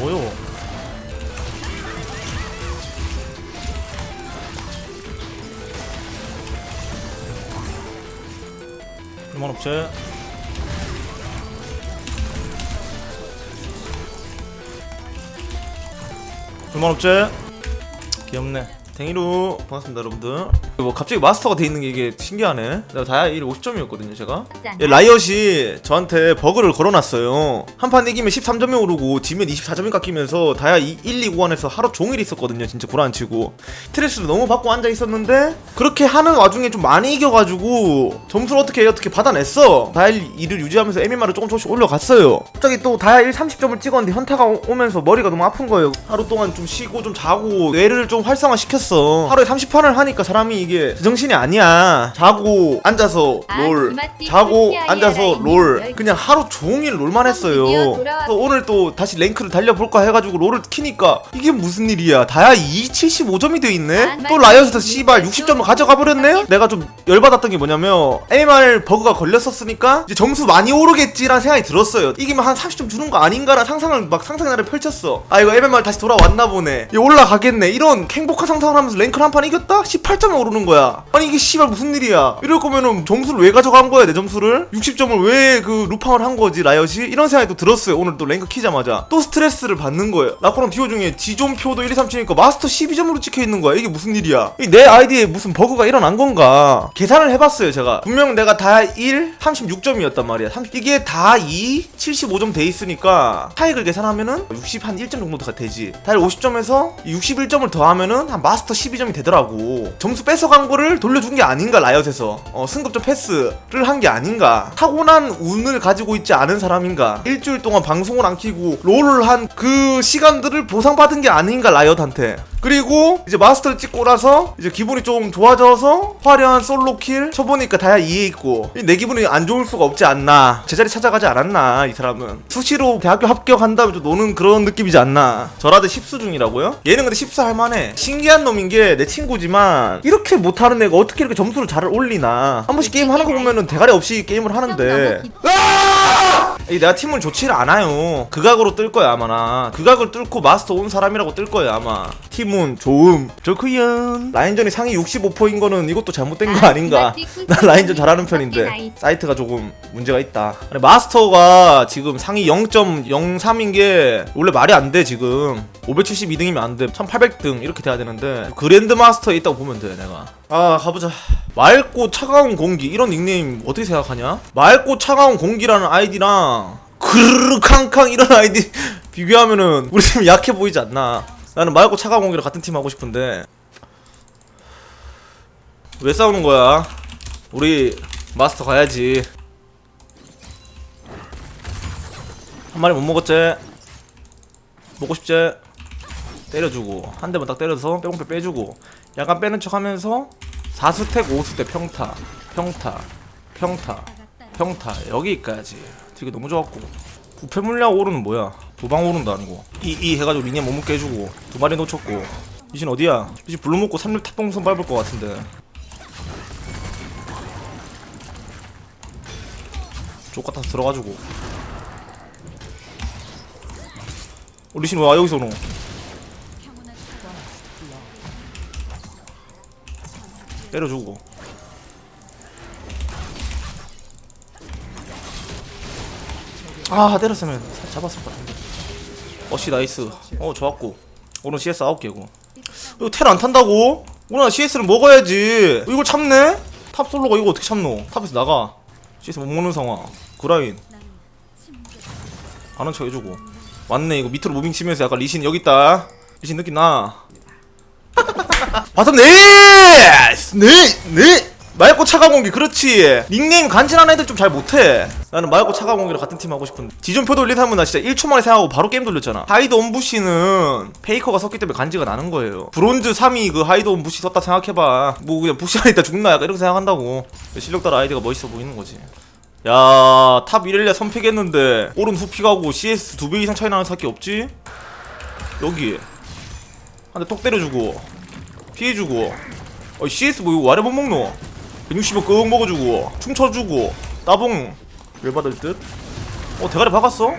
뭐요? 불만 없지? 불만 없지? 귀엽네. 댕이루 반갑습니다 여러분들 뭐 갑자기 마스터가 돼 있는 게 이게 신기하네. 내가 다이아 1 50점이었거든요 제가. 예, 라이엇이 저한테 버그를 걸어놨어요. 한 판 이기면 13점이 오르고 지면 24점이 깎이면서 다이아 1, 2 구간에서 하루 종일 있었거든요 진짜 구라안치고. 스트레스를 너무 받고 앉아 있었는데 그렇게 하는 와중에 좀 많이 이겨가지고 점수를 어떻게 어떻게 받아냈어? 다이아 1을 유지하면서 MMR을 조금 조금씩 올려갔어요. 갑자기 또 다이아 1 30점을 찍었는데 현타가 오- 오면서 머리가 너무 아픈 거예요. 하루 동안 좀 쉬고 좀 자고 뇌를 좀 활성화시켰어. 하루에 30판을 하니까 사람이 이게 정신이 아니야. 자고 앉아서 아, 롤 스마트 자고 앉아서 롤. 열- 그냥 하루 종일 롤만 했어요. 그래서 오늘 또 다시 랭크를 달려볼까 해가지고 롤을 키니까 이게 무슨 일이야? 다야 2 75점이 돼 있네? 아, 또. 라이엇에서 씨발 60점을 가져가 버렸네? 내가 좀 열받았던 게 뭐냐면 MR 버그가 걸렸었으니까 이제 점수 많이 오르겠지라는 생각이 들었어요. 이기면 한 30점 주는 거 아닌가라는 상상을 막 상상의 나를 펼쳤어. 아 이거 MMR 다시 돌아왔나 보네. 올라가겠네. 이런 행복한 상상을 하면서 랭크를 한판 이겼다? 18점에 오르는 거야. 아니 이게 씨발 무슨 일이야? 이럴 거면은 점수를 왜 가져간 거야 내 점수를? 60점을 왜 그 루팡을 한 거지 라이엇이? 이런 생각이 또 들었어요 오늘 또 랭크 키자마자. 또 스트레스를 받는 거예요. 라코랑 디오 중에 지존표도 1, 2, 3 치니까 마스터 12점으로 찍혀 있는 거야. 이게 무슨 일이야? 이내 아이디에 무슨 버그가 일어난 건가? 계산을 해봤어요 제가. 분명 내가 다 1, 36점이었단 말이야. 30, 이게 다 2, 75점 돼 있으니까 차익을 계산하면은 60 한 1점 정도가 되지. 다 50점에서 61점을 더하면은 한 마스터 12점이 되더라고. 점수 뺏어간 거를 돌려준 게 아닌가 라이엇에서. 어, 승급점 패스를 한 게 아닌가. 타고난 운을 가지고 있지 않은 사람인가. 일주일 동안 방송을 안 키고 롤을 한 그 시간들을 보상받은 게 아닌가 라이엇한테 그리고 이제 마스터를 찍고 나서 이제 기분이 좀 좋아져서 화려한 솔로킬 쳐보니까 다야 이해 있고 내 기분이 안 좋을 수가 없지 않나. 제자리 찾아가지 않았나 이 사람은. 수시로 대학교 합격한 다음에 좀 노는 그런 느낌이지 않나. 저라도 10수 중이라고요? 얘는 근데 10수 할만해. 신기한 놈인 게 내 친구지만 이렇게 못하는 애가 어떻게 이렇게 점수를 잘 올리나. 한 번씩 게임 하는 거 보면은 대가리 없이 게임을 하는데. 아! 이 내가 팀을 좋지를 않아요. 극악으로 뜰 거야 아마나. 극악을 뚫고 마스터 온 사람이라고 뜰 거야 아마. 팀은 좋음. 좋구연. 라인전이 상위 65%인 거는 이것도 잘못된 거 아, 아닌가. 스마트 나 라인전 잘하는 편인데. 사이트가 조금 문제가 있다. 아니, 마스터가 지금 상위 0.03인 게 원래 말이 안 돼 지금. 572등이면 안 돼. 1800등 이렇게 돼야 되는데 그랜드 마스터에 있다고 보면 돼 내가. 아 가보자. 맑고 차가운 공기 이런 닉네임 어떻게 생각하냐? 맑고 차가운 공기라는 아이디랑 그르르 캉캉 이런 아이디 비교하면은 우리 팀 약해 보이지 않나? 나는 맑고 차가운 공기랑 같은 팀 하고 싶은데 왜 싸우는 거야? 우리 마스터 가야지. 한 마리 못 먹었지? 먹고 싶지? 때려주고 한 대만 딱 때려서 빼공빼 빼주고 약간 빼는 척 하면서 4스택 5스택 평타 평타 평타 평타 여기까지 되게 너무 좋았고. 부패 물량 오르는 뭐야? 도방 오른도 아니고 이 이 해가지고 리니아 못 먹게 해주고 두 마리 놓쳤고. 이신 어디야? 이신 블루 먹고 3렙 탑봉선 밟을 것 같은데. 쪽 같아서 들어가지고. 어, 리신 와 여기서 오노 때려주고 아 때렸으면 살 잡았을 것 같은데. 어씨 나이스. 어 좋았고. 오늘 CS 9개고. 이거 텔 안 탄다고? 오늘 CS를 먹어야지. 이걸 참네? 탑 솔로가 이거 어떻게 참노? 탑에서 나가. CS 못 먹는 상황. 그라인. 아는 척 해주고. 왔네 이거 밑으로 무빙 치면서 약간 리신 여기 있다. 리신 느낌 나. 바텀 네이스 네 네 맑고 차가운 공기 그렇지. 닉네임 간지난 애들 좀 잘 못해. 나는 맑고 차가운 공기랑 같은 팀 하고 싶은데. 지존표 돌리면 나 진짜 1초 만에 생각하고 바로 게임 돌렸잖아. 하이드 온부시는 페이커가 섰기 때문에 간지가 나는 거예요. 브론즈 3위 그 하이드 온부시 섰다 생각해봐. 뭐 그냥 부시만 있다 죽나? 약간 이렇게 생각한다고. 실력 따라 아이디가 멋있어 보이는 거지. 야, 탑 이렐리아 선픽했는데 오른 후픽 하고 CS 두 배 이상 차이 나는 사기 없지? 여기. 한 대 톡 때려주고 피해주고. 어 CS 뭐 이거 와래 못 먹노 165 끄억 먹어주고 춤춰주고 따봉 열받을 듯? 어 대가리 박았어?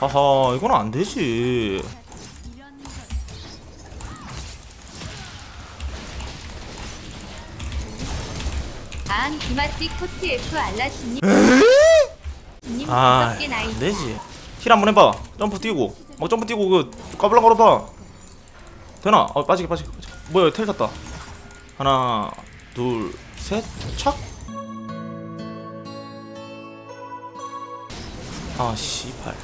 하하 이건 안되지. 안 기마띠 아 안되지. 힐 한번 해봐. 점프 뛰고. 막 점프 뛰고 그 까불랑 걸어봐. 되나? 어 빠지게 빠지게 빠지게. 뭐야 텔 탔다. 하나 둘셋착. 아 씨발.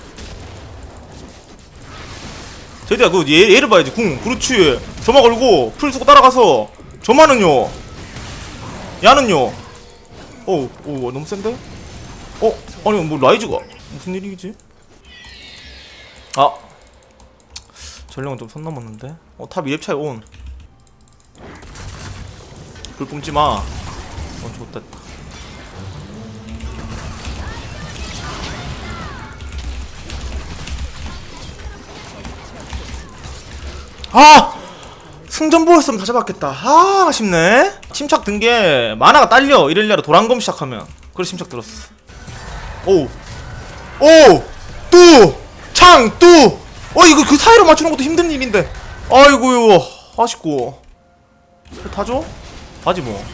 제디야 그 얘, 얘를 봐야지. 궁 그렇지 점화 걸고 풀 쓰고 따라가서. 점화는요? 야는요? 어우 오 너무 센데? 어? 아니 뭐 라이즈가? 무슨 일이지? 아 전령은 좀 선 넘었는데 어 탑 2렙 차이 온불 뿜지마 어 좋됐다 아! 승전보였으면 다 잡았겠다 아 아쉽네 침착 든 게 만화가 딸려 이럴려라 도란검 시작하면 그래 침착 들었어 오! 오! 뚜! 창! 뚜! 어 이거 그 사이로 맞추는 것도 힘든 일인데. 아이고요. 아쉽고. 다 줘? 하지 뭐.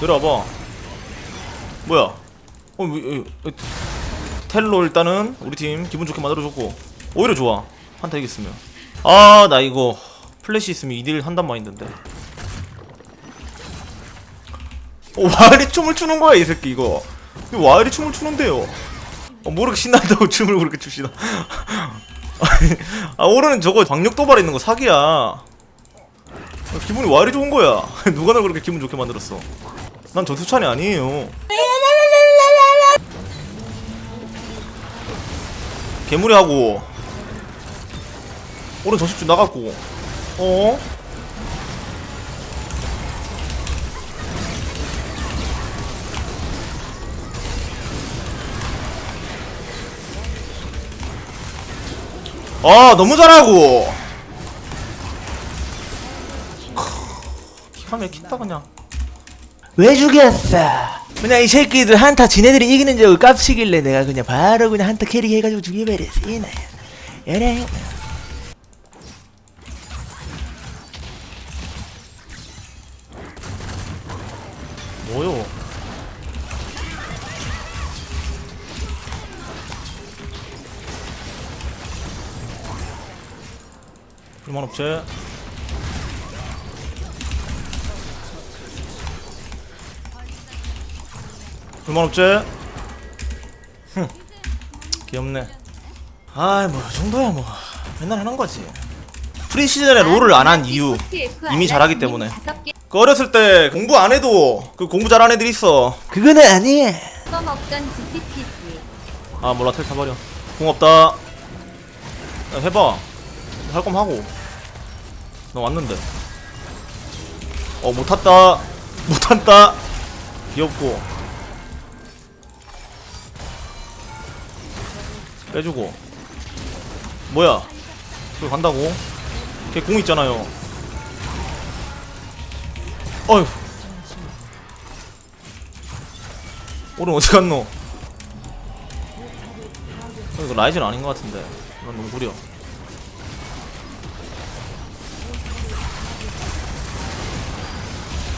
내려와봐. 뭐야? 어 왜, 왜, 텔로 일단은 우리 팀 기분 좋게 만들어줬고. 오히려 좋아. 한타 이겼으면. 아 나 이거 플래시 있으면 2딜 한단 마인드인데. 어, 와이리 춤을 추는 거야 이 새끼 이거. 와이리 춤을 추는데요. 어, 모르게 신난다고 춤을 그렇게 추시나 아 오르는 저거 광역 도발 있는 거 사기야. 아, 기분이 와이리 좋은 거야. 누가 날 그렇게 기분 좋게 만들었어? 난 전투찬이 아니에요. 개무리 하고. 오른 전십주 나갔고. 어? 아 너무 잘하고. 크, 기가 막힌다 그냥? 왜 죽였어? 그냥 이 새끼들 한타 지네들이 이기는 적을 깝치길래 내가 그냥 바로 그냥 한타 캐리 해가지고 죽여버렸어. 이나야 얘네. 뭐요 불만 없지? 불만 없지? 흠 귀엽네. 아이 뭐이 정도야 뭐. 맨날 하는 거지. 프리 시즌에 롤을 안 한 이유 이미 잘하기 때문에. 그 어렸을 때 공부 안 해도 그 공부 잘하는 애들 있어. 그거는 GPP지 아 몰라 텔 타버려. 공 없다. 야, 해봐 할 거면 하고. 너 왔는데. 어 못탔다. 못탔다. 귀엽고. 빼주고. 뭐야? 그걸 간다고? 걔 공 있잖아요. 어휴. 오른 어디 갔노? 어, 이거 라이즈는 아닌 것 같은데. 이건 너무 구려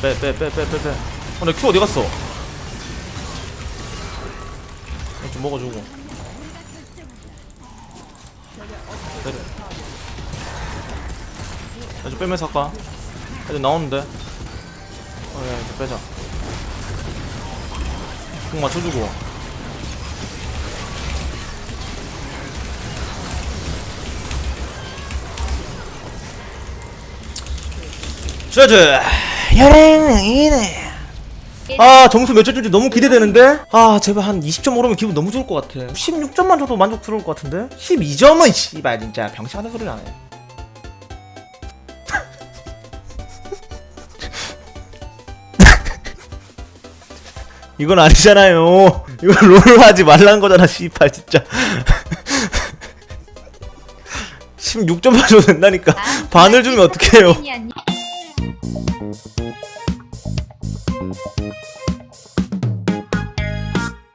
빼 빼 빼 빼 빼 빼. 어, 내 큐 어디 갔어? 이거 좀 먹어주고. 때려 야좀 빼면서 할까? 애들 나오는데. 어 야 이제 빼자. 공 맞춰주고. 쉐즈 혈행 이네. 아 점수 몇 점인지 너무 기대되는데? 아 제발 한 20점 오르면 기분 너무 좋을 것 같아. 16점만 줘도 만족스러울 것 같은데? 12점은 씨발 진짜 병신 하는 소리를 안해 이건 아니잖아요. 이건 롤 하지 말란 거잖아 씨발 진짜. 16점만 줘도 된다니까. 아, 반을 주면 어떡해요